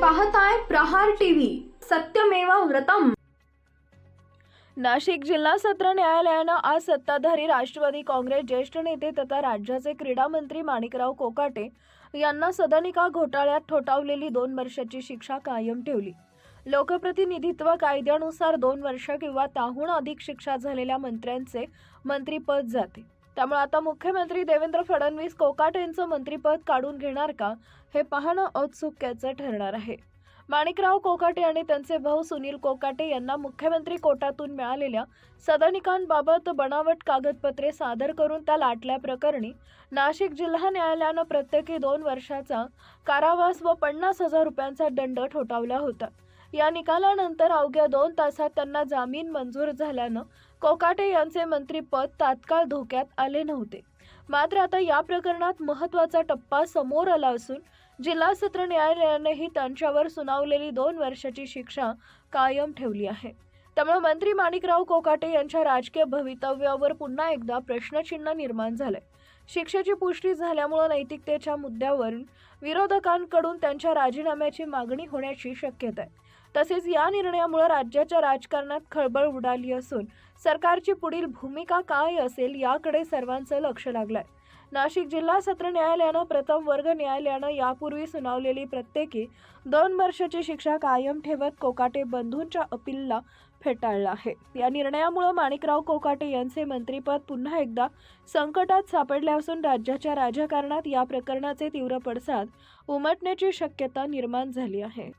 पाहताय प्रहार टीव्ही. सत्यमेवा व्रतम. नाशिक जिल्हा सत्र न्यायालयानं आज सत्ताधारी राष्ट्रवादी काँग्रेस ज्येष्ठ नेते तथा राज्याचे क्रीडा मंत्री माणिकराव कोकाटे यांना सदनिका घोटाळ्यात ठोठावलेली दोन वर्षाची शिक्षा कायम ठेवली. लोकप्रतिनिधित्व कायद्यानुसार दोन वर्ष किंवा त्याहून अधिक शिक्षा झालेल्या मंत्र्यांचे मंत्रीपद जाते. त्यामुळे आता मुख्यमंत्री देवेंद्र फडणवीस कोकाटेंचं मंत्रीपद काढून घेणार का हे पाहणं औत्सुक्याचं ठरणार आहे. माणिकराव कोकाटे आणि त्यांचे भाऊ सुनील कोकाटे यांना मुख्यमंत्री कोटातून मिळालेल्या सदनिकांबाबत बनावट कागदपत्रे सादर करून त्या लाटल्याप्रकरणी नाशिक जिल्हा न्यायालयानं प्रत्येकी दोन वर्षाचा कारावास व पन्नास हजार रुपयांचा दंड ठोठावला होता. या निकालानंतर अवघ्या दोन तासात त्यांना जामीन मंजूर झाल्यानं कोकाटे यांचे मंत्रीपद तात्काळ धोक्यात आले नव्हते. मात्र आता या प्रकरणात महत्त्वाचा टप्पा समोर आला असून जिल्हा सत्र न्यायालयानेही त्यांच्यावर सुनावलेली दोन वर्षाची शिक्षा कायम ठेवली आहे. त्यामुळे मंत्री माणिकराव कोकाटे यांच्या राजकीय भवितव्यावर पुन्हा एकदा प्रश्नचिन्ह निर्माण झालंय. शिक्षेची पुष्टी झाल्यामुळे नैतिकतेच्या मुद्द्यावरून विरोधकांकडून त्यांच्या राजीनाम्याची मागणी होण्याची शक्यता आहे. तसेच या निर्णयामुळे राज्याच्या राजकारणात खळबळ उडाली असून सरकारची पुढील भूमिका काय असेल याकडे सर्वांचं लक्ष लागलंय. नाशिक जिल्हा सत्र न्यायालयानं प्रथम वर्ग न्यायालयानं यापूर्वी सुनावलेली प्रत्येकी दोन वर्षाची शिक्षा कायम ठेवत कोकाटे बंधूंच्या अपीलला फेटाळला आहे. या निर्णयामुळे माणिकराव कोकाटे यांचे मंत्रीपद पुन्हा एकदा संकटात सापडले असून राज्याच्या राजकारणात या प्रकरणाचे तीव्र पडसाद उमटण्याची शक्यता निर्माण झाली आहे.